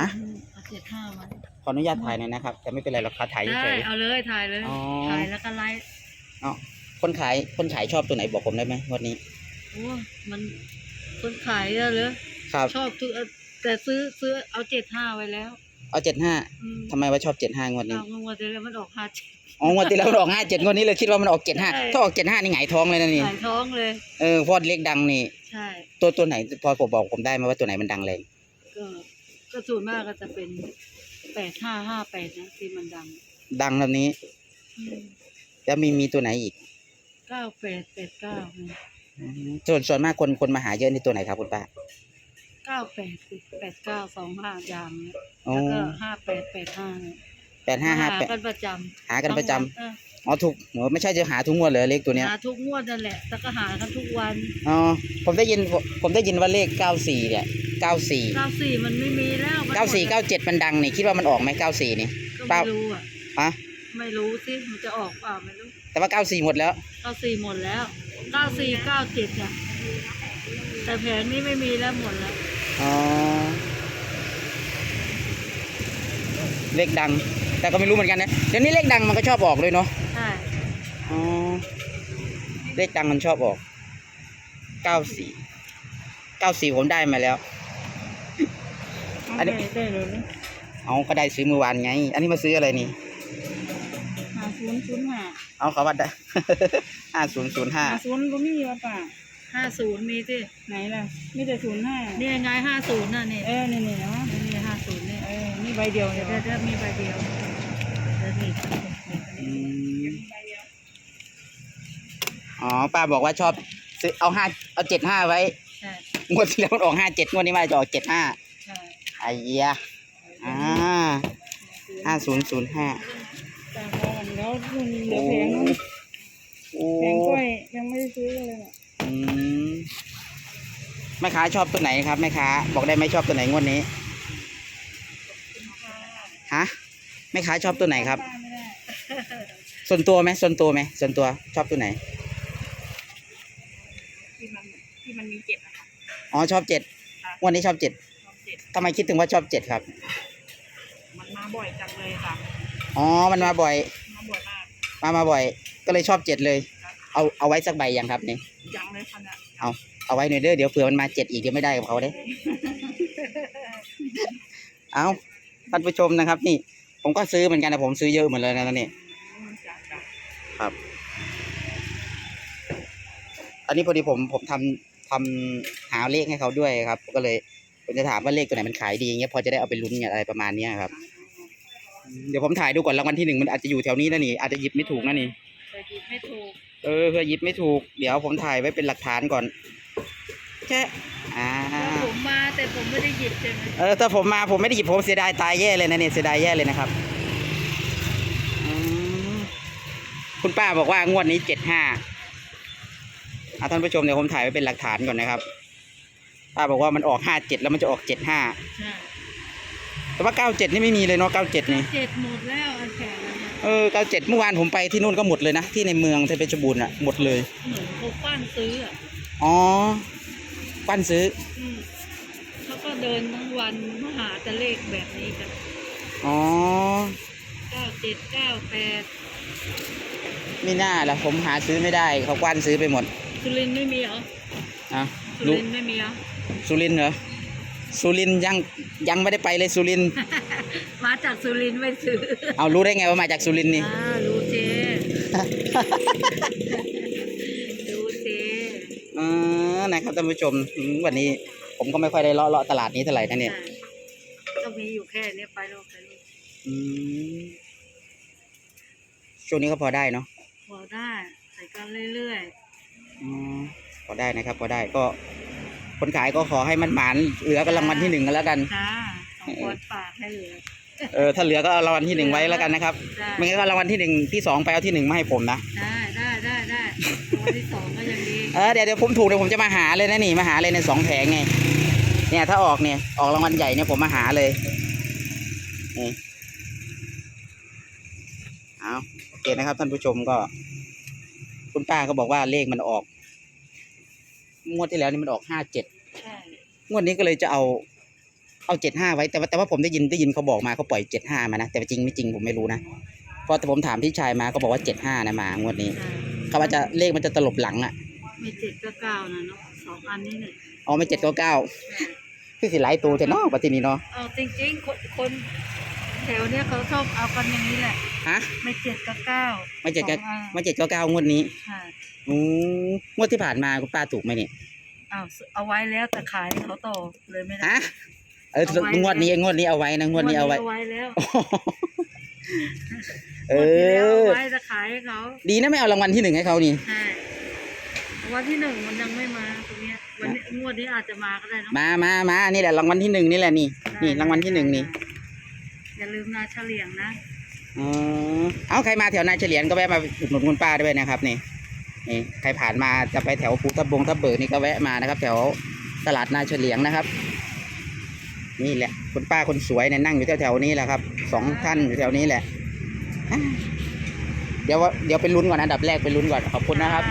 ฮะเอาเจ็ดห้ามาขออนุญาตถ่ายหน่อยนะครับ แต่ไม่เป็นไรหรอกครับถ่ายได้เฉย เอาเลยถ่ายเลยอ๋อ ถ่ายแล้วก็ไลฟ์ๆอ๋อคนขายคนขายชอบตัวไหนบอกผมได้ไหมงวันนี้ โอ้มันคนขายอะเลยครับ ชอบทุกแต่ซื้อซื้อเอาเจ็ดห้าไว้แล้วเอาเจ็ดห้าอืมทำไมว่าชอบเจ็ดห้างวดนี้ เอางวดเดียวมันออกห้าเจ็ด อ๋องวดที่แล้วมันออกห้าเจ็ดงวดนี้เลยคิดว่ามันออกเจ็ดห้าใช่ ถ้าออกเจ็ดห้านี่หงายท้องเลยนะนี่ขายท้องเลย เออเพราะเลขดังนี่ ใช่ ตัวตัวไหนพอผมบอกผมได้ไหมว่าตัวไหนมันดังแรงก็ ก็ส่วนมากก็จะเป็นแปดห้าห้าแปดนะที่มันดังดังแบบนี้ แล้วมีมีตัวไหนอีกเก้าแปดแปดเก้าอืมส่วนส่วนมากคนคนมาหาเยอะนี่ตัวไหนครับคุณป้าเก้าแปดแปดเก้าสองห้ายามเนี่ยอ๋อแล้วก็ห้าแปดแปดห้าเนี่ยแปดห้าห้าแปดกันประจหาำกันประจำเอออ๋อถูกโหไม่ใช่จะหาทุกงวดเลยเลขตัวเนี้ย หาทุกงวดนั่นแหละแล้วก็หากันทุกวัน อ๋อผมได้ยินผมผมได้ยินว่าเลขเก้าสี่เนี่ย เก้าสี่เก้าสี่มันไม่มีแล้วมันเก้าสี่หมดเก้าเจ็ดมันดังนี่คิดว่ามันออกไหมเก้าสี่นี่ ก็เปล่าไม่รู้อะฮะไม่รู้สิมันจะออกเปล่าไม่รู้แต่ว่าเก้าสี่หมดแล้ว เก้าสี่หมดแล้วเก้าสี่เก้าเจ็ดอะแต่แผงนี้ไม่มีแล้วหมดแล้วอ๋อ เลขดัง แต่ก็ไม่รู้เหมือนกันนะเดี๋ยวนี้เลขดังมันก็ชอบออกเลยเนาะใช่อ๋อเลขดังมันชอบออกเก้าสี่เก้าสี่ผมได้มาแล้ว อันนี้ ได้ได้เลยนะเอาก็ได้ซื้อเมื่อวานไง อันนี้มาซื้ออะไรนี่หาศูนย์ศูนย์ห้าเอาเขาวัดได้ ห้าศูนย์ศูนย์ห้าหาศูนย์ก็มีว่ะป่าห้าศูนย์มีสิไหนล่ะมีแต่ศูนย์ห้านี่ไงห้าศูนย์น่ะนี่เออนี่นี่เนาะนี่ห้าศูนย์นี่เออนี่ใบเดียวเดี๋เดี๋ยยววเดี๋ยวมีใบเดียวเดี๋ยวนี่อืมอ๋อป้าบอกว่าชอบซื้อเอาห้าเอาเจ็ดห้าไว้ใช่งวดที่แล้วมันออกห้าเจ็ดงวดนี้มาจะออกเจ็ดห้าใช่ ไอ้เหี้ยอ่าห้าศูนย์ศูนย์ห้าตามองแล้วนู่นเหลือแผงนู้นโอ้แผงกล้วยยังไม่ได้ซื้อเลยอะอืมแม่ค้าชอบตัวไหนครับแม่ค้าบอกได้ไหมชอบตัวไหนงวดนี้ฮะแม่ค้าชอบตัวไหนครับ ป้าไม่ได้ส่วนตัวไหมส่วนตัวไหมส่วนตัวชอบตัวไหนที่มันที่มันมีเจ็ดอะค่ะอ๋อชอบเจ็ดงวันนี้ชอบเจ็ดชอบเจ็ด ทำไมคิดถึงว่าชอบเจ็ดครับ มันมาบ่อยจังเลยค่ะ อ๋อ มันมาบ่อย มาบ่อยมาก มามาบ่อย ก็เลยชอบเจ็ดเลยเอาเอาไว้สักใบยังครับนี่ ยังเลยค่ะเนี่ยเอาเอาไว้หน่อยเด้อเดี๋ยวเผื่อมันมาเจ็ดอีกเดี๋ยวไม่ได้กับเขาเด้ เอาท่านผู้ชมนะครับ นี่ ผมก็ซื้อเหมือนกันนะผมซื้อเยอะเหมือนเลยนะนี่อืมจ้ะจ้ะครับอันนี้พอดีผมผมทำทำหาเลขให้เขาด้วยครับ ก็เลย ผมจะถามว่าเลขตัวไหนมันขายดีอย่างเงี้ยพอจะได้เอาไปลุ้นเนี่ยอะไรประมาณเนี้ยครับ เดี๋ยวผมถ่ายดูก่อนรางวัลที่หนึ่งมันอาจจะอยู่แถวนี้นะนี่อาจจะหยิบไม่ถูกนะนี่แต่หยิบไม่ถูกเออเพื่อหยิบไม่ถูกเดี๋ยวผมถ่ายไว้เป็นหลักฐานก่อนแค่อ่าแล้วผมมาแต่ผมไม่ได้หยิบใช่ไหมเออถ้าผมมาผมไม่ได้หยิบผมเสียดายตายแย่เลยนะเนี่ยเสียดายแย่เลยนะครับอืมคุณป้าบอกว่างวดนี้เจ็ดห้าท่านผู้ชมเดี๋ยวผมถ่ายไว้เป็นหลักฐานก่อนนะครับ ป้าบอกว่ามันออกห้าเจ็ดแล้วมันจะออกเจ็ดห้าใช่แต่ว่าเก้าเจ็ดนี่ไม่มีเลยเนาะเก้าเจ็ดนี่เจ็ดหมดแล้วอันแข็งแล้วเนี่ยเออเก้าเจ็ดเมื่อวานผมไปที่นู่นก็หมดเลยนะ ที่ในเมืองที่เพชรบูรณ์อะหมดเลย เหมือนเขาปั้นซื้ออะอ๋อปั้นซื้ออืมเขาก็เดินทั้งวันมาหาแต่เลขแบบนี้กันอ๋อเก้าเจ็ดเก้าแปดไม่น่าละผมหาซื้อไม่ได้เขากว้านซื้อไปหมดสุรินทร์ไม่มีเหรออะสุรู้รินทร์ไม่มีเหรอ สุรินทร์เหรอสุรินทร์ยังยังไม่ได้ไปเลยสุรินทร์มาจากสุรินทร์ไม่ซื้อเอารู้ได้ไงว่ามาจากสุรินทร์นี่อ่ารู้เจรู้เจเออนะครับท่านผู้ชมอืมวันนี้ผมก็ไม่ค่อยได้เลาะเลาะตลาดนี้เท่าไหร่นะเนี่ยใช่ก็มีอยู่แค่เนี้ยไปโลกไปโลกอืมช่วงนี้ก็พอได้เนาะพอได้ใส่กันเรื่อยอืมพอได้นะครับ พอได้ก็ คนขายก็ขอให้มันหมานเหลือก็รางวัลที่หนึ่งกันแล้วกันๆจ้าสองคนปากให้เหลือเออถ้าเหลือก็เอารางวัลที่หนึ่งไว้แล้วกันนะครับได้ไม่งั้นก็รางวัลที่หนึ่งที่สองไปเอาที่หนึ่งมาให้ผมนะ ได้ได้ได้ได้ตัวที่สองก็ยังดีเออเดี๋ยวเดี๋ยวผมถูกเดี๋ยวผมจะมาหาเลยนะนี่มาหาเลยในสองแผงไง เนี่ยถ้าออกเนี่ยออกรางวัลใหญ่เนี่ยผมมาหาเลยนี่เอาโอเคนะครับท่านผู้ชมก็ คุณป้าก็บอกว่าเลขมันออก งวดที่แล้วนี่มันออกห้าเจ็ดใช่งวดนี้ก็เลยจะเอาเอาเจ็ดห้าไว้แต่ว่าแต่ว่าผมได้ยินได้ยินเขาบอกมาเขาปล่อยเจ็ดห้ามานะแต่ว่าจริงไม่จริงผมไม่รู้นะเพราะแต่ผมถามพี่ชายมาก็บอกว่าเจ็ดห้านะมางวดนี้ใช่เขาว่าจะเลขมันจะตลบหลังอะมีเจ็ดก็เก้านะเนาะสองอันนี้เนี่ยอ๋อไม่เจ็ดเก้าเก้าคือสิหลายตัวแต่เนาะปฏินี้เนาะเอาจริงๆคนคน แถวเนี้ยเขาชอบเอากันอย่างนี้แหละฮะไม่เจ็ดก็เก้าไม่เจ็ดเก้าสองอันไม่เจ็ดเก้าเก้างวดนี้ใช่อืมงวดที่ผ่านมาคุณป้าถูกไหมเนี่ยเอาเอาไว้แล้วแต่ขายให้เขาต่อเลยไม่ได้ ฮะเออเอาไว้ งวดนี้งวดนี้เอาไว้นะงวดนี้เอาไว้ เอาไว้แล้วเอหมดที่แล้วอ เอาไว้จะขายให้เขาดีนะไม่เอารางวัลที่หนึ่งให้เขานี่ ใช่วันที่หนึ่งมันยังไม่มาตรงเนี้ยวันนี้งวดนี้อาจจะมาก็ได้เนอะมามามานี่แหละรางวัลที่หนึ่งนี่แหละนี่ นี่รางวัลที่หนึ่งนี่ อย่าลืมนาเฉลียงนะ อ๋อเอาใครมาแถวนาเฉลียนก็แวะมาอุดหนุนคุณป้าด้วยนะครับนี่นี่ใครผ่านมาจะไปแถวภูทับบงทับเบิกนี่ก็แวะมานะครับ แถวตลาดนาเฉลียงนะครับ นี่แหละคุณป้าคนสวยเนี่ยนั่งอยู่แถวๆนี้แหละครับสองท่านอยู่แถวนี้แหละ เดี๋ยวว่าเดี๋ยวไปลุ้นก่อนอันดับแรกไปลุ้นก่อนขอบคุณนะครับ